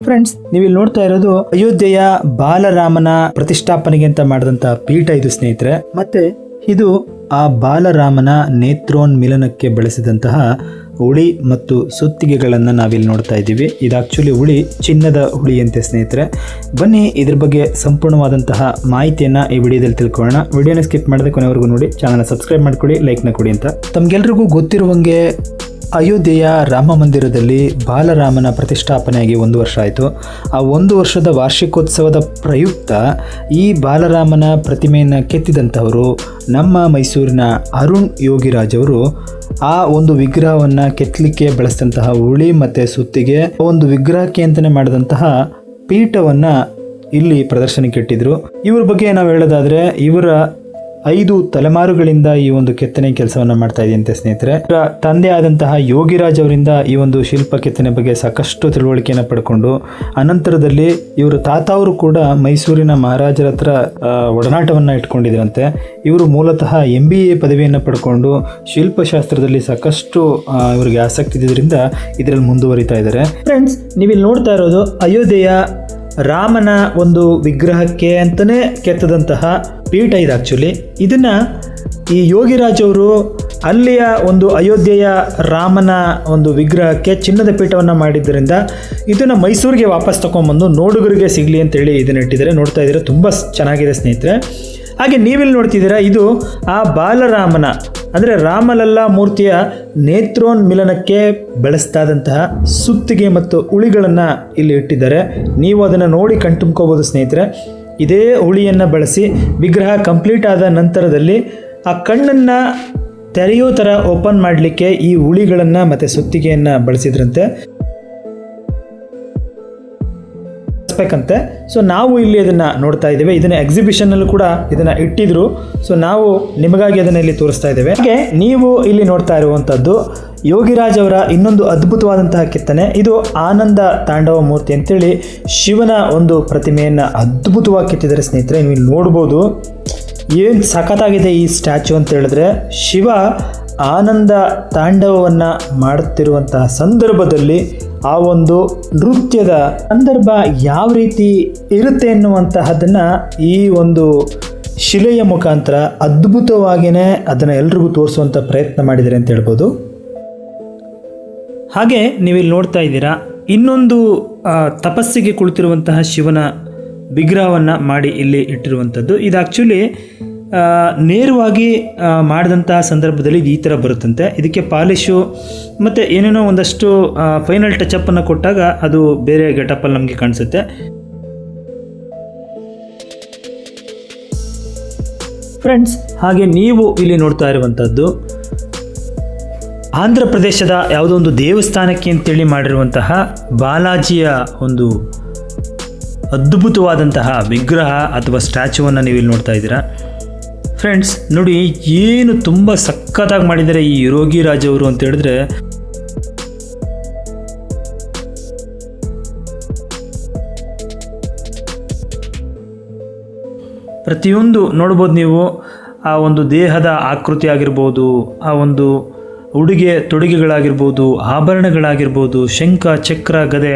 Friends ನೀವು ಇಲ್ಲಿ ನೋಡ್ತಾ ಇರೋದು ಅಯೋಧ್ಯೆಯ ಬಾಲರಾಮನ ಪ್ರತಿಷ್ಠಾಪನೆಗೆ ಅಂತ ಮಾಡಿದಂತ ಪೀಠ ಇದು, ಸ್ನೇಹಿತರೆ. ಮತ್ತೆ ಇದು ಆ ಬಾಲರಾಮನ ನೇತ್ರೋನ್ ಮಿಲನಕ್ಕೆ ಬಳಸಿದಂತಹ ಉಳಿ ಮತ್ತು ಸುತ್ತಿಗೆಗಳನ್ನು ನಾವಿಲ್ಲಿ ನೋಡ್ತಾ ಇದ್ದೀವಿ. ಇದು ಆಕ್ಚುಲಿ ಉಳಿ ಚಿನ್ನದ ಹುಳಿಯಂತೆ, ಸ್ನೇಹಿತರೆ. ಬನ್ನಿ, ಇದ್ರ ಬಗ್ಗೆ ಸಂಪೂರ್ಣವಾದಂತಹ ಮಾಹಿತಿಯನ್ನು ಈ ವಿಡಿಯೋದಲ್ಲಿ ತಿಳ್ಕೊಳ್ಳೋಣ. ವಿಡಿಯೋನ ಸ್ಕಿಪ್ ಮಾಡಿದ ಕೊನೆವರೆಗೂ ನೋಡಿ ಚಾನಲ್ನ ಸಬ್ಸ್ಕ್ರೈಬ್ ಮಾಡ್ಕೊಳ್ಳಿ ಲೈಕ್ನ ಕೊಡಿ ಅಂತ. ತಮಗೆಲ್ರಿಗೂ ಗೊತ್ತಿರುವಂಗೆ ಅಯೋಧ್ಯೆಯ ರಾಮ ಮಂದಿರದಲ್ಲಿ ಬಾಲರಾಮನ ಪ್ರತಿಷ್ಠಾಪನೆಯಾಗಿ ಒಂದು ವರ್ಷ ಆಯಿತು. ಆ ಒಂದು ವರ್ಷದ ವಾರ್ಷಿಕೋತ್ಸವದ ಪ್ರಯುಕ್ತ ಈ ಬಾಲರಾಮನ ಪ್ರತಿಮೆಯನ್ನು ಕೆತ್ತಿದಂಥವರು ನಮ್ಮ ಮೈಸೂರಿನ ಅರುಣ್ ಯೋಗಿರಾಜ್ ಅವರು. ಆ ಒಂದು ವಿಗ್ರಹವನ್ನು ಕೆತ್ತಲಿಕ್ಕೆ ಬಳಸಿದಂತಹ ಉಳಿ ಮತ್ತು ಸುತ್ತಿಗೆ ಒಂದು ವಿಗ್ರಹಕ್ಕೆ ಅಂತಲೇ ಮಾಡಿದಂತಹ ಪೀಠವನ್ನು ಇಲ್ಲಿ ಪ್ರದರ್ಶನಕ್ಕೆ ಇಟ್ಟಿದ್ರು. ಇವ್ರ ಬಗ್ಗೆ ನಾವು ಹೇಳೋದಾದರೆ, ಇವರ ಐದು ತಲೆಮಾರುಗಳಿಂದ ಈ ಒಂದು ಕೆತ್ತನೆ ಕೆಲಸವನ್ನ ಮಾಡ್ತಾ ಇದೆಯಂತೆ ಸ್ನೇಹಿತರೆ. ತಂದೆ ಆದಂತಹ ಯೋಗಿರಾಜ್ ಅವರಿಂದ ಈ ಒಂದು ಶಿಲ್ಪ ಕೆತ್ತನೆ ಬಗ್ಗೆ ಸಾಕಷ್ಟು ತಿಳುವಳಿಕೆಯನ್ನು ಪಡ್ಕೊಂಡು, ಅನಂತರದಲ್ಲಿ ಇವರು ತಾತ ಅವರು ಕೂಡ ಮೈಸೂರಿನ ಮಹಾರಾಜರ ಹತ್ರ ಒಡನಾಟವನ್ನ ಇಟ್ಕೊಂಡಿದ್ರಂತೆ. ಇವರು ಮೂಲತಃ ಎಂ ಬಿ ಎ ಪದವಿಯನ್ನು ಪಡ್ಕೊಂಡು ಶಿಲ್ಪಶಾಸ್ತ್ರದಲ್ಲಿ ಸಾಕಷ್ಟು ಇವರಿಗೆ ಆಸಕ್ತಿ ಇದ್ರಿಂದ ಇದರಲ್ಲಿ ಮುಂದುವರಿತಾ ಇದ್ದಾರೆ. ಫ್ರೆಂಡ್ಸ್ ನೀವಿಲ್ಲಿ ನೋಡ್ತಾ ಇರೋದು ಅಯೋಧ್ಯೆಯ ರಾಮನ ಒಂದು ವಿಗ್ರಹಕ್ಕೆ ಅಂತಲೇ ಕೆತ್ತದಂತಹ ಪೀಠ ಇದು ಆ್ಯಕ್ಚುಲಿ ಇದನ್ನು ಈ ಯೋಗಿರಾಜ್ ಅವರು ಅಲ್ಲಿಯ ಒಂದು ಅಯೋಧ್ಯೆಯ ರಾಮನ ಒಂದು ವಿಗ್ರಹಕ್ಕೆ ಚಿನ್ನದ ಪೀಠವನ್ನು ಮಾಡಿದ್ದರಿಂದ ಇದನ್ನು ಮೈಸೂರಿಗೆ ವಾಪಸ್ ತೊಗೊಂಬಂದು ನೋಡುಗರಿಗೆ ಸಿಗಲಿ ಅಂತೇಳಿ ಇದನ್ನ ಇಟ್ಟಿದ್ದಾರೆ. ನೋಡ್ತಾ ಇದ್ದೀರಾ, ತುಂಬ ಚೆನ್ನಾಗಿದೆ ಸ್ನೇಹಿತರೆ. ಹಾಗೆ ನೀವೆಲ್ಲಿ ನೋಡ್ತಿದ್ದೀರಾ, ಇದು ಆ ಬಾಲರಾಮನ, ಅಂದರೆ ರಾಮಲಲ್ಲಾ ಮೂರ್ತಿಯ ನೇತ್ರೋನ್ಮಿಲನಕ್ಕೆ ಬೆಳೆಸ್ತಾದಂತಹ ಸುತ್ತಿಗೆ ಮತ್ತು ಉಳಿಗಳನ್ನು ಇಲ್ಲಿ ಇಟ್ಟಿದ್ದಾರೆ. ನೀವು ಅದನ್ನು ನೋಡಿ ಕಣ್ತುಂಬ್ಕೋಬೋದು ಸ್ನೇಹಿತರೆ. ಇದೇ ಹುಳಿಯನ್ನು ಬಳಸಿ ವಿಗ್ರಹ ಕಂಪ್ಲೀಟ್ ಆದ ನಂತರದಲ್ಲಿ ಆ ಕಣ್ಣನ್ನು ತೆರೆಯೋ ಥರ ಓಪನ್ ಮಾಡಲಿಕ್ಕೆ ಈ ಹುಳಿಗಳನ್ನು ಮತ್ತು ಸುತ್ತಿಗೆಯನ್ನು ಬಳಸಿದ್ರಂತೆ. ಬೇಕಂತೆ ಸೊ ನಾವು ಇಲ್ಲಿ ಅದನ್ನು ನೋಡ್ತಾ ಇದ್ದೇವೆ. ಇದನ್ನ ಎಕ್ಸಿಬಿಷನ್ನಲ್ಲೂ ಕೂಡ ಇದನ್ನು ಇಟ್ಟಿದ್ರು. ಸೊ ನಾವು ನಿಮಗಾಗಿ ಅದನ್ನು ಇಲ್ಲಿ ತೋರಿಸ್ತಾ ಇದ್ದೇವೆ. ಹಾಗೆ, ನೀವು ಇಲ್ಲಿ ನೋಡ್ತಾ ಇರುವಂಥದ್ದು ಯೋಗಿರಾಜ್ ಅವರ ಇನ್ನೊಂದು ಅದ್ಭುತವಾದಂತಹ ಕೆತ್ತನೆ. ಇದು ಆನಂದ ತಾಂಡವ ಮೂರ್ತಿ ಅಂತೇಳಿ ಶಿವನ ಒಂದು ಪ್ರತಿಮೆಯನ್ನು ಅದ್ಭುತವಾಗಿ ಕೆತ್ತಿದ್ದಾರೆ ಸ್ನೇಹಿತರೆ, ನೀವು ನೋಡ್ಬೋದು. ಏನು ಸಖತ್ತಾಗಿದೆ ಈ ಸ್ಟ್ಯಾಚು ಅಂತ ಹೇಳಿದ್ರೆ, ಶಿವ ಆನಂದ ತಾಂಡವವನ್ನು ಮಾಡುತ್ತಿರುವಂತಹ ಸಂದರ್ಭದಲ್ಲಿ ಆ ಒಂದು ನೃತ್ಯದ ಸಂದರ್ಭ ಯಾವ ರೀತಿ ಇರುತ್ತೆ ಎನ್ನುವಂತಹದನ್ನು ಈ ಒಂದು ಶಿಲೆಯ ಮುಖಾಂತರ ಅದ್ಭುತವಾಗಿಯೇ ಅದನ್ನು ಎಲ್ರಿಗೂ ತೋರಿಸುವಂಥ ಪ್ರಯತ್ನ ಮಾಡಿದ್ದಾರೆ ಅಂತ ಹೇಳ್ಬೋದು. ಹಾಗೆ ನೀವಿಲ್ಲಿ ನೋಡ್ತಾ ಇದ್ದೀರಾ, ಇನ್ನೊಂದು ತಪಸ್ಸಿಗೆ ಕುಳಿತಿರುವಂತಹ ಶಿವನ ವಿಗ್ರಹವನ್ನು ಮಾಡಿ ಇಲ್ಲಿ ಇಟ್ಟಿರುವಂಥದ್ದು. ಇದು ಆ್ಯಕ್ಚುಲಿ ನೇರವಾಗಿ ಮಾಡಿದಂತಹ ಸಂದರ್ಭದಲ್ಲಿ ಇದು ಈ ಥರ ಬರುತ್ತಂತೆ. ಇದಕ್ಕೆ ಪಾಲಿಶು ಮತ್ತು ಏನೇನೋ ಒಂದಷ್ಟು ಫೈನಲ್ ಟಚಪ್ಪನ್ನು ಕೊಟ್ಟಾಗ ಅದು ಬೇರೆ ಗೆಟಪ್ಪಲ್ಲಿ ನಮಗೆ ಕಾಣಿಸುತ್ತೆ. ಫ್ರೆಂಡ್ಸ್ ಹಾಗೆ ನೀವು ಇಲ್ಲಿ ನೋಡ್ತಾ ಇರುವಂಥದ್ದು ಆಂಧ್ರ ಪ್ರದೇಶದ ಯಾವುದೋ ಒಂದು ದೇವಸ್ಥಾನಕ್ಕೆ ಅಂತೇಳಿ ಮಾಡಿರುವಂತಹ ಬಾಲಾಜಿಯ ಒಂದು ಅದ್ಭುತವಾದಂತಹ ವಿಗ್ರಹ ಅಥವಾ ಸ್ಟ್ಯಾಚುವನ್ನು ನೀವು ಇಲ್ಲಿ ನೋಡ್ತಾ ಇದ್ದೀರಾ. ಫ್ರೆಂಡ್ಸ್, ನೋಡಿ, ಏನು ತುಂಬ ಸಖತ್ತಾಗಿ ಮಾಡಿದ್ದಾರೆ ಈ ಯೋಗಿ ಅವರು ಅಂತ ಹೇಳಿದ್ರೆ. ಪ್ರತಿಯೊಂದು ನೋಡ್ಬೋದು ನೀವು, ಆ ಒಂದು ದೇಹದ ಆಕೃತಿ ಆಗಿರ್ಬೋದು, ಆ ಒಂದು ಉಡುಗೆ ತೊಡುಗೆಗಳಾಗಿರ್ಬೋದು, ಆಭರಣಗಳಾಗಿರ್ಬೋದು, ಶಂಖ, ಚಕ್ರ, ಗದೆ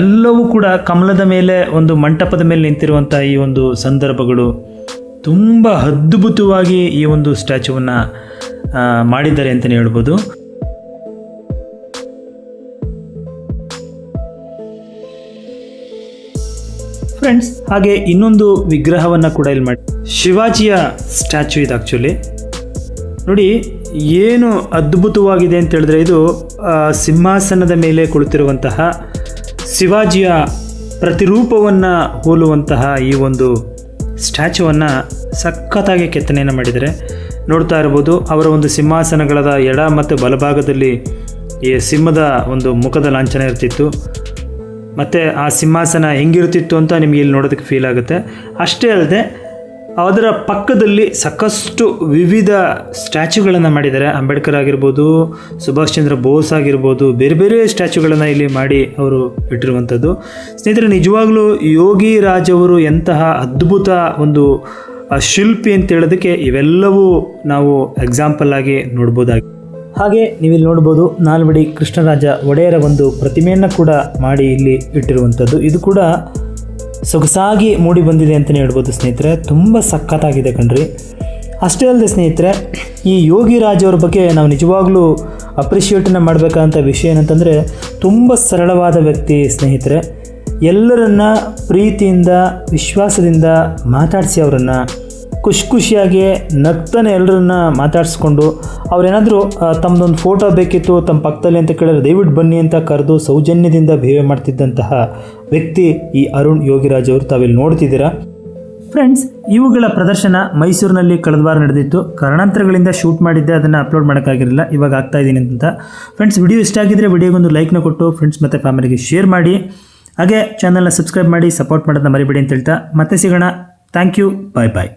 ಎಲ್ಲವೂ ಕೂಡ ಕಮಲದ ಮೇಲೆ ಒಂದು ಮಂಟಪದ ಮೇಲೆ ನಿಂತಿರುವಂಥ ಈ ಒಂದು ಸಂದರ್ಭಗಳು ತುಂಬ ಅದ್ಭುತವಾಗಿ ಈ ಒಂದು ಸ್ಟ್ಯಾಚುವನ್ನು ಮಾಡಿದ್ದಾರೆ ಅಂತಲೇ ಹೇಳ್ಬೋದು. ಫ್ರೆಂಡ್ಸ್, ಹಾಗೆ ಇನ್ನೊಂದು ವಿಗ್ರಹವನ್ನು ಕೂಡ ಇಲ್ಲಿ ಮಾಡಿ ಶಿವಾಜಿಯ ಸ್ಟ್ಯಾಚು ಇದು ಆ್ಯಕ್ಚುಲಿ ನೋಡಿ ಏನು ಅದ್ಭುತವಾಗಿದೆ ಅಂತ ಹೇಳಿದ್ರೆ ಇದು ಸಿಂಹಾಸನದ ಮೇಲೆ ಕುಳಿತಿರುವಂತಹ ಶಿವಾಜಿಯ ಪ್ರತಿರೂಪವನ್ನು ಹೋಲುವಂತಹ ಈ ಒಂದು ಸ್ಟ್ಯಾಚುವನ್ನು ಸಖತ್ತಾಗಿ ಕೆತ್ತನೆಯನ್ನು ಮಾಡಿದರೆ ನೋಡ್ತಾ ಇರ್ಬೋದು, ಅವರ ಒಂದು ಸಿಂಹಾಸನಗಳದ ಎಡ ಮತ್ತು ಬಲಭಾಗದಲ್ಲಿ ಈ ಸಿಂಹದ ಒಂದು ಮುಖದ ಲಾಂಛನ ಇರ್ತಿತ್ತು. ಮತ್ತು ಆ ಸಿಂಹಾಸನ ಹೆಂಗಿರ್ತಿತ್ತು ಅಂತ ನಿಮಗೆ ಇಲ್ಲಿ ನೋಡೋದಕ್ಕೆ ಫೀಲ್ ಆಗುತ್ತೆ. ಅಷ್ಟೇ ಅಲ್ಲದೆ ಅದರ ಪಕ್ಕದಲ್ಲಿ ಸಾಕಷ್ಟು ವಿವಿಧ ಸ್ಟ್ಯಾಚುಗಳನ್ನು ಮಾಡಿದ್ದಾರೆ. ಅಂಬೇಡ್ಕರ್ ಆಗಿರ್ಬೋದು, ಸುಭಾಷ್ ಚಂದ್ರ ಬೋಸ್ ಆಗಿರ್ಬೋದು, ಬೇರೆ ಬೇರೆ ಸ್ಟ್ಯಾಚುಗಳನ್ನು ಇಲ್ಲಿ ಮಾಡಿ ಅವರು ಇಟ್ಟಿರುವಂಥದ್ದು. ಸ್ನೇಹಿತರೆ, ನಿಜವಾಗ್ಲೂ ಯೋಗಿ ರಾಜ್ ಅವರು ಎಂತಹ ಅದ್ಭುತ ಒಂದು ಶಿಲ್ಪಿ ಅಂತ ಹೇಳೋದಕ್ಕೆ ಇವೆಲ್ಲವೂ ನಾವು ಎಕ್ಸಾಂಪಲ್ ಆಗಿ ನೋಡ್ಬೋದಾಗಿ. ಹಾಗೆ ನೀವಿಲ್ಲಿ ನೋಡ್ಬೋದು, ನಾಲ್ವಡಿ ಕೃಷ್ಣರಾಜ ಒಡೆಯರ ಒಂದು ಪ್ರತಿಮೆಯನ್ನು ಕೂಡ ಮಾಡಿ ಇಲ್ಲಿ ಇಟ್ಟಿರುವಂಥದ್ದು. ಇದು ಕೂಡ ಸೊಗಸಾಗಿ ಮೂಡಿ ಬಂದಿದೆ ಅಂತಲೇ ಹೇಳ್ಬೋದು ಸ್ನೇಹಿತರೆ. ತುಂಬ ಸಖತ್ತಾಗಿದೆ ಕಣ್ರಿ. ಅಷ್ಟೇ ಅಲ್ಲದೆ ಸ್ನೇಹಿತರೆ, ಈ ಯೋಗಿ ರಾಜ್ ಅವ್ರ ಬಗ್ಗೆ ನಾವು ನಿಜವಾಗ್ಲೂ ಅಪ್ರಿಷಿಯೇಟನ್ನು ಮಾಡಬೇಕಂತ ವಿಷಯ ಏನಂತಂದರೆ, ತುಂಬ ಸರಳವಾದ ವ್ಯಕ್ತಿ ಸ್ನೇಹಿತರೆ. ಎಲ್ಲರನ್ನ ಪ್ರೀತಿಯಿಂದ, ವಿಶ್ವಾಸದಿಂದ ಮಾತಾಡಿಸಿ ಅವರನ್ನು ಖುಷಿ ಖುಷಿಯಾಗಿ ನಗ್ತಾನೆ ಎಲ್ಲರನ್ನ ಮಾತಾಡಿಸ್ಕೊಂಡು ಅವರೇನಾದರೂ ತಮ್ಮದೊಂದು ಫೋಟೋ ಬೇಕಿತ್ತು ತಮ್ಮ ಪಕ್ಕದಲ್ಲಿ ಅಂತ ಕೇಳಿದ್ರೆ, ದಯವಿಟ್ಟು ಬನ್ನಿ ಅಂತ ಕರೆದು ಸೌಜನ್ಯದಿಂದ ಬಿಹೇವ್ ಮಾಡ್ತಿದ್ದಂತಹ ವ್ಯಕ್ತಿ ಈ ಅರುಣ್ ಯೋಗಿರಾಜ್ ಅವರು ತಾವಿಲ್ಲಿ ನೋಡ್ತಿದ್ದೀರಾ. ಫ್ರೆಂಡ್ಸ್, ಇವುಗಳ ಪ್ರದರ್ಶನ ಮೈಸೂರಿನಲ್ಲಿ ಕಳೆದ ವಾರ ನಡೆದಿತ್ತು. ಕಾರಣಾಂತರಗಳಿಂದ ಶೂಟ್ ಮಾಡಿದ್ದೆ, ಅದನ್ನು ಅಪ್ಲೋಡ್ ಮಾಡೋಕ್ಕಾಗಿರಲಿಲ್ಲ. ಇವಾಗ ಆಗ್ತಾ ಇದ್ದೀನಿ ಅಂತ. ಫ್ರೆಂಡ್ಸ್, ವಿಡಿಯೋ ಇಷ್ಟ ಆಗಿದ್ರೆ ವಿಡಿಯೋಗೊಂದು ಲೈಕ್ನ ಕೊಟ್ಟು ಫ್ರೆಂಡ್ಸ್ ಮತ್ತು ಫ್ಯಾಮಿಲಿಗೆ ಶೇರ್ ಮಾಡಿ. ಹಾಗೆ ಚಾನಲ್ನ ಸಬ್ಸ್ಕ್ರೈಬ್ ಮಾಡಿ ಸಪೋರ್ಟ್ ಮಾಡೋದನ್ನ ಮರಿಬೇಡಿ ಅಂತ ಹೇಳ್ತಾ. ಮತ್ತೆ ಸಿಗೋಣ. Thank you bye bye